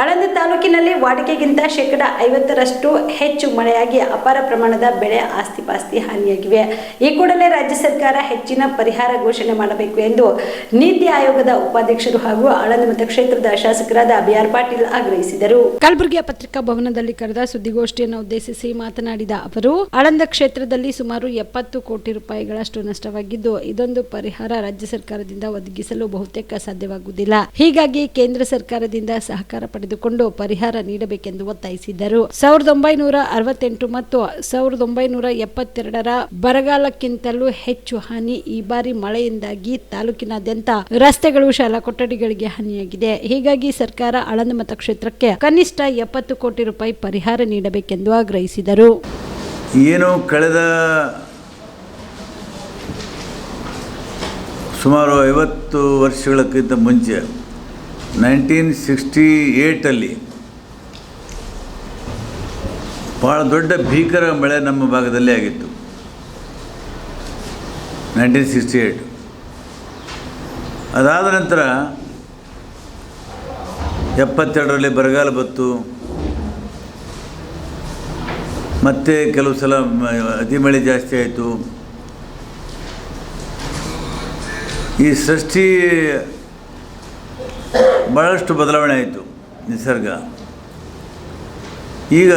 ಆಳಂದ ತಾಲೂಕಿನಲ್ಲಿ ವಾಡಿಕೆಗಿಂತ ಶೇಕಡ ಐವತ್ತರಷ್ಟು ಹೆಚ್ಚು ಮಳೆಯಾಗಿ ಅಪಾರ ಪ್ರಮಾಣದ ಬೆಳೆ ಆಸ್ತಿಪಾಸ್ತಿ ಹಾನಿಯಾಗಿವೆ. ಈ ಕೂಡಲೇ ರಾಜ್ಯ ಸರ್ಕಾರ ಹೆಚ್ಚಿನ ಪರಿಹಾರ ಘೋಷಣೆ ಮಾಡಬೇಕು ಎಂದು ನೀತಿ ಆಯೋಗದ ಉಪಾಧ್ಯಕ್ಷರು ಹಾಗೂ ಆಳಂದ ಮತಕ್ಷೇತ್ರದ ಶಾಸಕರಾದ ಬಿ ಆರ್ ಪಾಟೀಲ್ ಆಗ್ರಹಿಸಿದರು. ಕಲಬುರಗಿಯ ಪತ್ರಿಕಾ ಭವನದಲ್ಲಿ ಕರೆದ ಸುದ್ದಿಗೋಷ್ಠಿಯನ್ನು ಉದ್ದೇಶಿಸಿ ಮಾತನಾಡಿದ ಅವರು ಆಳಂದ ಕ್ಷೇತ್ರದಲ್ಲಿ ಸುಮಾರು ಎಪ್ಪತ್ತು ಕೋಟಿ ರೂಪಾಯಿಗಳಷ್ಟು ನಷ್ಟವಾಗಿದ್ದು, ಇದೊಂದು ಪರಿಹಾರ ರಾಜ್ಯ ಸರ್ಕಾರದಿಂದ ಒದಗಿಸಲು ಬಹುತೇಕ ಸಾಧ್ಯವಾಗುವುದಿಲ್ಲ. ಹೀಗಾಗಿ ಕೇಂದ್ರ ಸರ್ಕಾರದಿಂದ ಸಹಕಾರ ಪಡೆದುಕೊಂಡು ಪರಿಹಾರ ನೀಡಬೇಕೆಂದು ಒತ್ತಾಯಿಸಿದ್ದರು ಸಾವಿರದ ಒಂಬೈನೂರ ಅರವತ್ತೆಂಟು ಮತ್ತು ಸಾವಿರದ ಒಂಬೈನೂರ ಎಪ್ಪತ್ತೆರಡರ ಬರಗಾಲಕ್ಕಿಂತಲೂ ಹೆಚ್ಚು ಹಾನಿ ಈ ಬಾರಿ ಮಳೆಯಿಂದಾಗಿ ತಾಲೂಕಿನಾದ್ಯಂತ ರಸ್ತೆಗಳು, ಶಾಲಾ ಕೊಠಡಿಗಳಿಗೆ ಹಾನಿಯಾಗಿದೆ. ಹೀಗಾಗಿ ಸರ್ಕಾರ ಆಳಂದ ಮತಕ್ಷೇತ್ರಕ್ಕೆ ಕನಿಷ್ಠ ಎಪ್ಪತ್ತು ಕೋಟಿ ರೂಪಾಯಿ ಪರಿಹಾರ ನೀಡಬೇಕೆಂದು ಆಗ್ರಹಿಸಿದರು. ಏನು ಕಳೆದ ಸುಮಾರು ಐವತ್ತು ವರ್ಷಗಳಕ್ಕಿಂತ ಮುಂಚೆ ನೈನ್ಟೀನ್ ಸಿಕ್ಸ್ಟಿ ಏಯ್ಟಲ್ಲಿ ಭಾಳ ದೊಡ್ಡ ಭೀಕರ ಮಳೆ ನಮ್ಮ ಭಾಗದಲ್ಲಿ ಆಗಿತ್ತು. ನೈನ್ಟೀನ್ ಸಿಕ್ಸ್ಟಿ ಏಯ್ಟ್ ಅದಾದ ನಂತರ ಎಪ್ಪತ್ತೆರಡರಲ್ಲಿ ಬರಗಾಲ ಬಂತು. ಮತ್ತೆ ಕೆಲವು ಸಲ ಅತಿ ಮಳೆ ಜಾಸ್ತಿ ಆಯಿತು. ಈ ಸೃಷ್ಟಿ ಭಾಳಷ್ಟು ಬದಲಾವಣೆ ಆಯಿತು ನಿಸರ್ಗ. ಈಗ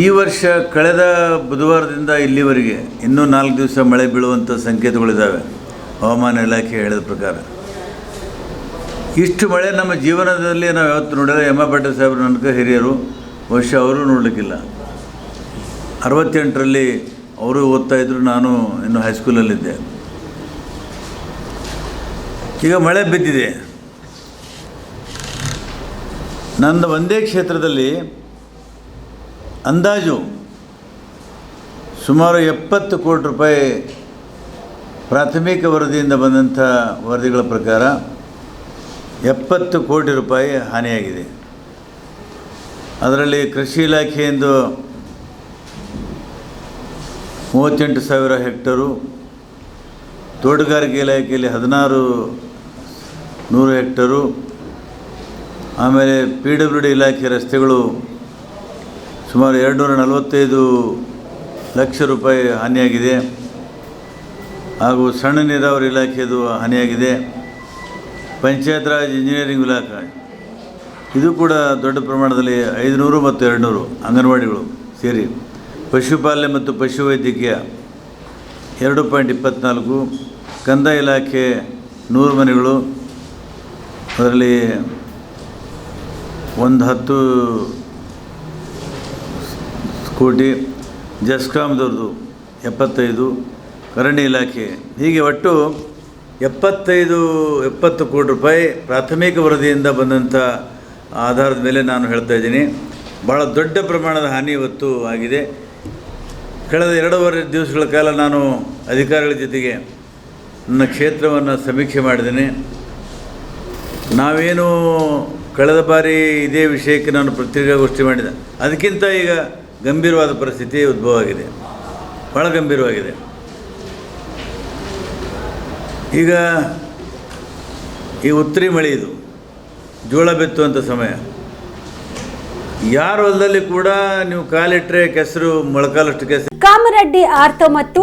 ಈ ವರ್ಷ ಕಳೆದ ಬುಧವಾರದಿಂದ ಇಲ್ಲಿವರೆಗೆ ಇನ್ನೂ ನಾಲ್ಕು ದಿವಸ ಮಳೆ ಬೀಳುವಂಥ ಸಂಕೇತಗಳಿದ್ದಾವೆ ಹವಾಮಾನ ಇಲಾಖೆ ಹೇಳಿದ ಪ್ರಕಾರ. ಇಷ್ಟು ಮಳೆ ನಮ್ಮ ಜೀವನದಲ್ಲಿ ನಾವು ಯಾವತ್ತು ನೋಡಿಲ್ಲ. ಎಮ್ಮ ಪಾಟೀಲ್ ಸಾಹೇಬರು ನನಗೆ ಹಿರಿಯರು. ವರ್ಷ ಅವರು ನೋಡಲಿಕ್ಕಿಲ್ಲ. ಅರವತ್ತೆಂಟರಲ್ಲಿ ಅವರು ಓದ್ತಾಯಿದ್ರು ನಾನು ಇನ್ನು ಹೈಸ್ಕೂಲಲ್ಲಿದ್ದೆ ಈಗ ಮಳೆ ಬಿದ್ದಿದೆ. ನನ್ನ ಒಂದೇ ಕ್ಷೇತ್ರದಲ್ಲಿ ಅಂದಾಜು ಸುಮಾರು ಎಪ್ಪತ್ತು ಕೋಟಿ ರೂಪಾಯಿ ಪ್ರಾಥಮಿಕ ವರದಿಯಿಂದ ಬಂದಂಥ ವರದಿಗಳ ಪ್ರಕಾರ ಎಪ್ಪತ್ತು ಕೋಟಿ ರೂಪಾಯಿ ಹಾನಿಯಾಗಿದೆ. ಅದರಲ್ಲಿ ಕೃಷಿ ಇಲಾಖೆಯಿಂದ ಮೂವತ್ತೆಂಟು ಸಾವಿರ ಹೆಕ್ಟರು, ತೋಟಗಾರಿಕೆ ಇಲಾಖೆಯಲ್ಲಿ ಹದಿನಾರು ನೂರು ಹೆಕ್ಟರು. ಆಮೇಲೆ ಪಿ ಡಬ್ಲ್ಯೂ ಡಿ ಇಲಾಖೆ ರಸ್ತೆಗಳು ಸುಮಾರು ಎರಡು ನೂರ ನಲವತ್ತೈದು ಲಕ್ಷ ರೂಪಾಯಿ ಹಾನಿಯಾಗಿದೆ. ಹಾಗೂ ಸಣ್ಣ ನೀರಾವರಿ ಇಲಾಖೆದು ಹಾನಿಯಾಗಿದೆ. ಪಂಚಾಯತ್ ರಾಜ್ ಇಂಜಿನಿಯರಿಂಗ್ ಇಲಾಖೆ. ಇದು ಕೂಡ ದೊಡ್ಡ ಪ್ರಮಾಣದಲ್ಲಿ ಐದುನೂರು ಮತ್ತು ಎರಡುನೂರು ಅಂಗನವಾಡಿಗಳು ಸೇರಿ ಪಶುಪಾಲನೆ ಮತ್ತು ಪಶುವೈದ್ಯಕೀಯ ಎರಡು ಪಾಯಿಂಟ್ ಇಪ್ಪತ್ತ್ನಾಲ್ಕು ಕಂದಾಯ ಇಲಾಖೆ ನೂರು ಮನೆಗಳು ಅದರಲ್ಲಿ ಒಂದು ಹತ್ತು ಕೋಟಿ ಜಸ್ಕಾಮ್ದವ್ರದ್ದು ಎಪ್ಪತ್ತೈದು ಅರಣ್ಯ ಇಲಾಖೆ. ಹೀಗೆ ಒಟ್ಟು ಎಪ್ಪತ್ತೈದು, ಎಪ್ಪತ್ತು ಕೋಟಿ ರೂಪಾಯಿ ಪ್ರಾಥಮಿಕ ವರದಿಯಿಂದ ಬಂದಂಥ ಆಧಾರದ ಮೇಲೆ ನಾನು ಹೇಳ್ತಾ ಇದ್ದೀನಿ. ಭಾಳ ದೊಡ್ಡ ಪ್ರಮಾಣದ ಹಾನಿ ಇವತ್ತು ಆಗಿದೆ. ಕಳೆದ ಎರಡೂವರೆ ದಿವಸಗಳ ಕಾಲ ನಾನು ಅಧಿಕಾರಿಗಳ ಜೊತೆಗೆ ನನ್ನ ಕ್ಷೇತ್ರವನ್ನು ಸಮೀಕ್ಷೆ ಮಾಡಿದ್ದೇನೆ. ನಾವೇನು ಕಳೆದ ಬಾರಿ ಇದೇ ವಿಷಯಕ್ಕೆ ನಾನು ಪತ್ರಿಕಾಗೋಷ್ಠಿ ಮಾಡಿದೆ. ಅದಕ್ಕಿಂತ ಈಗ ಗಂಭೀರವಾದ ಪರಿಸ್ಥಿತಿ ಉದ್ಭವ ಆಗಿದೆ. ಭಾಳ ಗಂಭೀರವಾಗಿದೆ. ಈಗ ಈ ಉತ್ತರಿ ಮಳೆ ಇದು ಜೋಳ ಬಿತ್ತುವಂಥ ಸಮಯ. ಯಾರ ಹೊಲದಲ್ಲಿ ಕೂಡ ನೀವು ಕಾಲಿಟ್ಟರೆ ಕೆಸರು, ಮೊಳಕಾಲಷ್ಟು ಕೆಸರು. ಕಾಮರೆಡ್ಡಿ ಆರ್ತ ಮತ್ತು